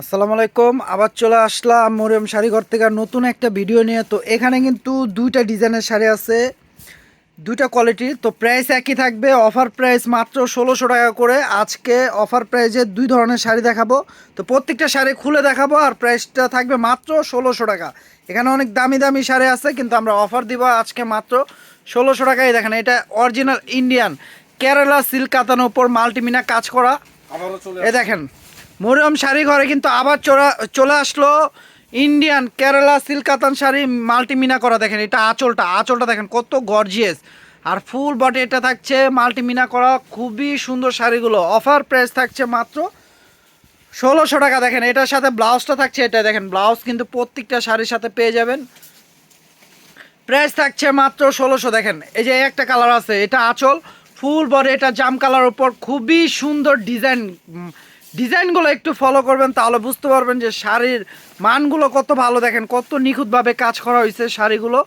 আসসালামু আলাইকুম আবার চলে আসলাম মরিয়ম শাড়িঘর থেকে নতুন একটা ভিডিও নিয়ে। তো এখানে কিন্তু দুইটা ডিজাইনের শাড়ি আছে দুইটা কোয়ালিটির তো প্রাইস একই থাকবে অফার প্রাইস মাত্র ষোলোশো টাকা করে। আজকে অফার প্রাইসে দুই ধরনের শাড়ি দেখাবো। তো প্রত্যেকটা শাড়ি খুলে দেখাবো আর প্রাইসটা থাকবে মাত্র ষোলোশো টাকা। এখানে অনেক দামি দামি শাড়ি আছে কিন্তু আমরা অফার দিব আজকে মাত্র ষোলোশো টাকায়। দেখেন এটা অরিজিনাল ইন্ডিয়ান কেরালা সিল্ক কাতানোর উপর মাল্টিমিনা কাজ করা। এ দেখেন মরিয়ম শাড়ি ঘরে কিন্তু আবার চোরা, চলে আসলো ইন্ডিয়ান কেরালা সিল্কাতান শাড়ি মাল্টিমিনা করা, দেখেন এটা আঁচলটা আঁচলটা দেখেন কত গর্জিয়াস আর ফুল বটে এটা থাকছে মাল্টিমিনা করা, খুবই সুন্দর শাড়িগুলো। অফার প্রাইস থাকছে মাত্র ষোলোশো টাকা, দেখেন এটার সাথে ব্লাউজটা থাকছে, এটা দেখেন ব্লাউজ কিন্তু প্রত্যেকটা শাড়ির সাথে পেয়ে যাবেন। প্রাইস থাকছে মাত্র ষোলোশো, দেখেন এই যে একটা কালার আছে, এটা আঁচল। ফুল বডি এটা জাম কালার উপর, খুবই সুন্দর ডিজাইন ডিজাইনগুলো একটু ফলো করবেন, তাহলে বুঝতে পারবেন যে শাড়ির মানগুলো কত ভালো। দেখেন কত নিখুঁতভাবে কাজ করা হয়েছে শাড়িগুলো।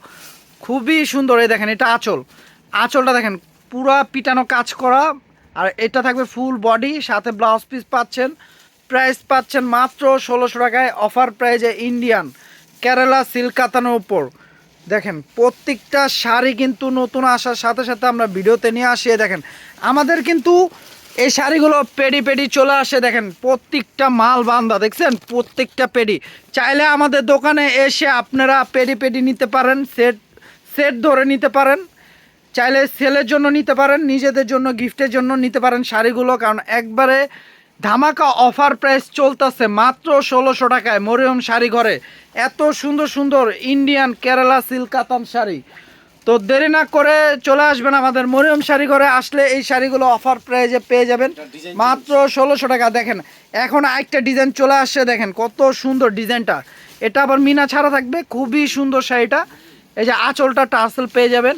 খুবই সুন্দর, এই দেখেন এটা আঁচল। আঁচলটা দেখেন, পুরা পিটানো কাজ করা। আর এটা থাকবে ফুল বডি সাথে ব্লাউজ পিস পাচ্ছেন। প্রাইস পাচ্ছেন মাত্র ষোলোশো টাকায় অফার প্রাইজে ইন্ডিয়ান কেরালা সিল্ক কাতানোর উপর। দেখেন, প্রত্যেকটা শাড়ি কিন্তু নতুন আসার সাথে সাথে আমরা ভিডিওতে নিয়ে আসিয়ে দেখেন, আমাদের কিন্তু এই শাড়িগুলো পেডি পেডি চলে আসে, দেখেন প্রত্যেকটা মাল বান্ধা দেখছেন? প্রত্যেকটা পেডি। চাইলে আমাদের দোকানে এসে আপনারা পেডি পেডি নিতে পারেন, সেট সেট ধরে নিতে পারেন। চাইলে সেলের জন্য নিতে পারেন, নিজেদের জন্য, গিফটের জন্য নিতে পারেন শাড়িগুলো, কারণ একবারে ধামাকা অফার প্রাইস চলতেছে মাত্র ষোলোশো টাকায় মরিয়ম শাড়ি ঘরে। এত সুন্দর সুন্দর ইন্ডিয়ান কেরালা সিল্ক কাতান শাড়ি। তো দেরি না করে চলে আসবেন আমাদের মরিয়ম শাড়ি ঘরে। আসলে এই শাড়িগুলো অফার প্রাইজে পেয়ে যাবেন। মাত্র ষোলোশো টাকা। দেখেন এখন আরেকটা ডিজাইন চলে আসছে দেখেন কত সুন্দর ডিজাইনটা এটা আবার মিনা ছাড়া থাকবে খুবই সুন্দর শাড়িটা। এই যে আঁচলটা টার্সেল পেয়ে যাবেন।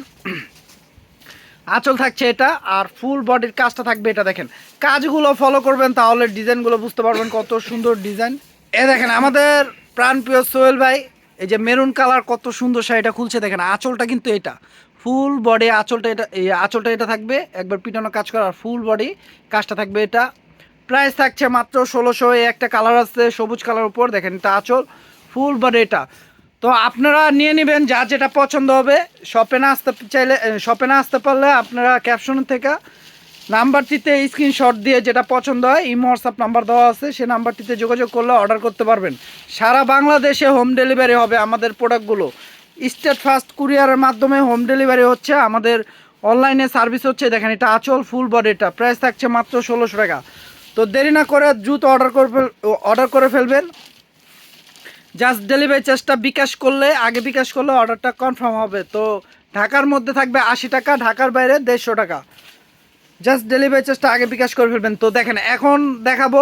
আঁচল থাকছে এটা আর ফুল বডির কাজটা থাকবে এটা দেখেন। কাজগুলো ফলো করবেন তাহলে ডিজাইনগুলো বুঝতে পারবেন কত সুন্দর ডিজাইন এ দেখেন আমাদের প্রাণপ্রিয় সোহেল ভাই এই যে মেরুন কালার কত সুন্দর শাড়িটা খুলছে দেখেন, আঁচলটা কিন্তু এটা। ফুল বডি আঁচলটা এটা, এই আঁচলটা এটা থাকবে, একবার পিটানো কাজ করা আর ফুল বডি কাজটা থাকবে এটা। প্রাইস থাকছে মাত্র ষোলোশো একটা কালার আছে, সবুজ কালার উপর, দেখেন এটা আঁচল ফুল বডি এটা। তো আপনারা নিয়ে নেবেন যার যেটা পছন্দ হবে শপে না আসতে চাইলে শপে না আসতে পারলে আপনারা ক্যাপশন থেকে নাম্বারটিতে স্ক্রিনশট দিয়ে যেটা পছন্দ হয় ইমো হোয়াটসঅ্যাপ নাম্বার দেওয়া আছে সেই নাম্বারটিতে যোগাযোগ করলে অর্ডার করতে পারবেন। সারা বাংলাদেশে হোম ডেলিভারি হবে আমাদের প্রোডাক্টগুলো স্টেট ফাস্ট কুরিয়ারের মাধ্যমে হোম ডেলিভারি হচ্ছে, আমাদের অনলাইনে সার্ভিস হচ্ছে, দেখেন এটা আচল ফুল বডিটা প্রাইস থাকছে মাত্র ষোলোশো টাকা। তো দেরি না করে দ্রুত অর্ডার করে অর্ডার করে ফেলবেন। জাস্ট ডেলিভারি চার্জটা বিকাশ করলে, আগে বিকাশ করলে অর্ডারটা কনফার্ম হবে। তো ঢাকার মধ্যে থাকবে আশি টাকা, ঢাকার বাইরে দেড়শো টাকা। জাস্ট ডেলিভারি চার্জটা আগে বিকাশ করে ফেলবেন। তো দেখেন, এখন দেখাবো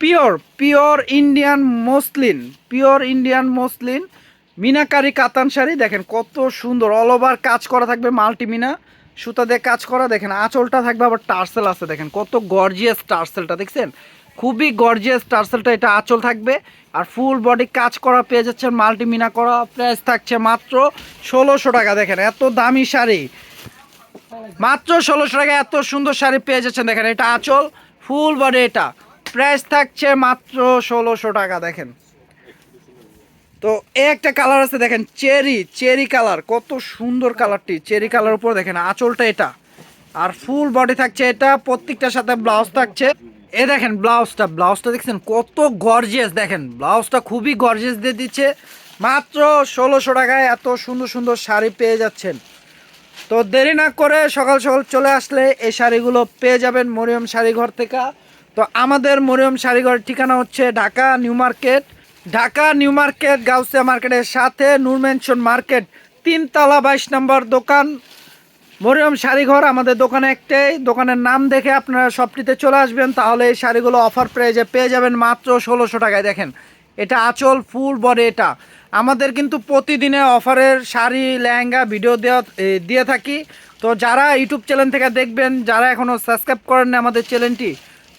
pure pure Indian muslin pure Indian muslin meenakari katan sari. দেখেন কত সুন্দর অল ওভার কাজ করা থাকবে মাল্টি মিনা, সুতা দিয়ে কাজ করা। দেখেন আঁচলটা থাকবে আবার টার্সেল আছে, দেখেন কত গর্জিয়াস টার্সেলটা, দেখছেন? খুবই গর্জিয়াস টার্সেলটা, এটা আঁচল থাকবে। আর ফুল বডি কাজ করা পেয়ে যাচ্ছেন, মাল্টি মিনা করা প্রাইস থাকছে মাত্র ষোলোশো টাকা। দেখেন এত দামি শাড়ি। মাত্র ষোলোশো টাকা এত সুন্দর শাড়ি পেয়ে যাচ্ছেন দেখেন, এটা আঁচল ফুল বডি এটা। প্রাইস থাকছে মাত্র ষোলোশো টাকা, দেখেন। তো একটা কালার আছে, দেখেন, চেরি চেরি কালার কত সুন্দর কালারটি চেরি কালার উপর, দেখেন, আঁচলটা এটা। আর ফুল বডি থাকছে এটা, প্রত্যেকটার সাথে ব্লাউজ থাকছে। এ দেখেন ব্লাউজটা ব্লাউজটা দেখছেন, কত গর্জিয়াস দেখেন ব্লাউজটা খুবই গর্জিয়াস দিয়ে দিচ্ছে। মাত্র ষোলোশো টাকায় এত সুন্দর সুন্দর শাড়ি পেয়ে যাচ্ছেন। তো দেরি না করে সকাল সকাল চলে আসলে এই শাড়িগুলো পেয়ে যাবেন মরিয়ম শাড়িঘর থেকে। তো আমাদের মরিয়ম শাড়িঘরের ঠিকানা হচ্ছে Dhaka new market. Dhaka new market, Gausia মার্কেটের সাথে নূর মেনশন মার্কেট, তিনতলা বাইশ নম্বর দোকান। মরিয়ম শাড়িঘর আমাদের দোকানে একটাই। দোকানের নাম দেখে আপনারা সবটিতে চলে আসবেন, তাহলে এই শাড়িগুলো অফার প্রাইজে পেয়ে যাবেন মাত্র ষোলোশো টাকায়। দেখেন, এটা আচল ফুল বডি এটা। আমাদের কিন্তু প্রতিদিনে অফারের শাড়ি, লেহেঙ্গা ভিডিও দেওয়া দিয়ে থাকি। তো যারা ইউটিউব চ্যানেল থেকে দেখবেন, যারা এখনও সাবস্ক্রাইব করেন না আমাদের চ্যানেলটি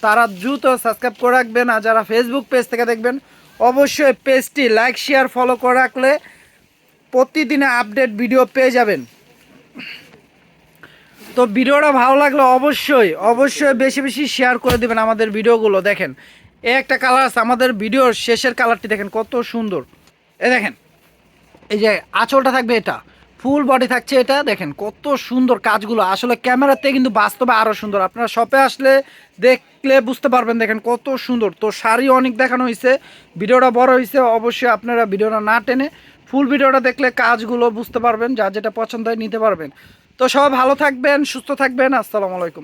তারা দ্রুত সাবস্ক্রাইব করে রাখবেন। আর যারা ফেসবুক পেজ থেকে দেখবেন, অবশ্যই পেজটি লাইক শেয়ার ফলো করে রাখলে প্রতিদিনে আপডেট ভিডিও পেয়ে যাবেন। তো ভিডিওটা ভালো লাগলে অবশ্যই অবশ্যই বেশি বেশি শেয়ার করে দেবেন আমাদের ভিডিওগুলো দেখেন এ একটা কালার আছে, আমাদের ভিডিওর শেষের কালারটি দেখেন কত সুন্দর। এ দেখেন, এই যে আঁচলটা থাকবে এটা, ফুল বডি থাকছে এটা, দেখেন কত সুন্দর কাজগুলো। আসলে ক্যামেরাতে কিন্তু বাস্তবে আরও সুন্দর। আপনারা শপে আসলে দেখলে বুঝতে পারবেন, দেখেন কত সুন্দর। তো শাড়ি অনেক দেখানো হয়েছে ভিডিওটা বড় হয়েছে অবশ্যই আপনারা ভিডিওটা না টেনে ফুল ভিডিওটা দেখলে কাজগুলো বুঝতে পারবেন যা যেটা পছন্দ হয় নিতে পারবেন। তো সবাই ভালো থাকবেন, সুস্থ থাকবেন, আসসালামু আলাইকুম।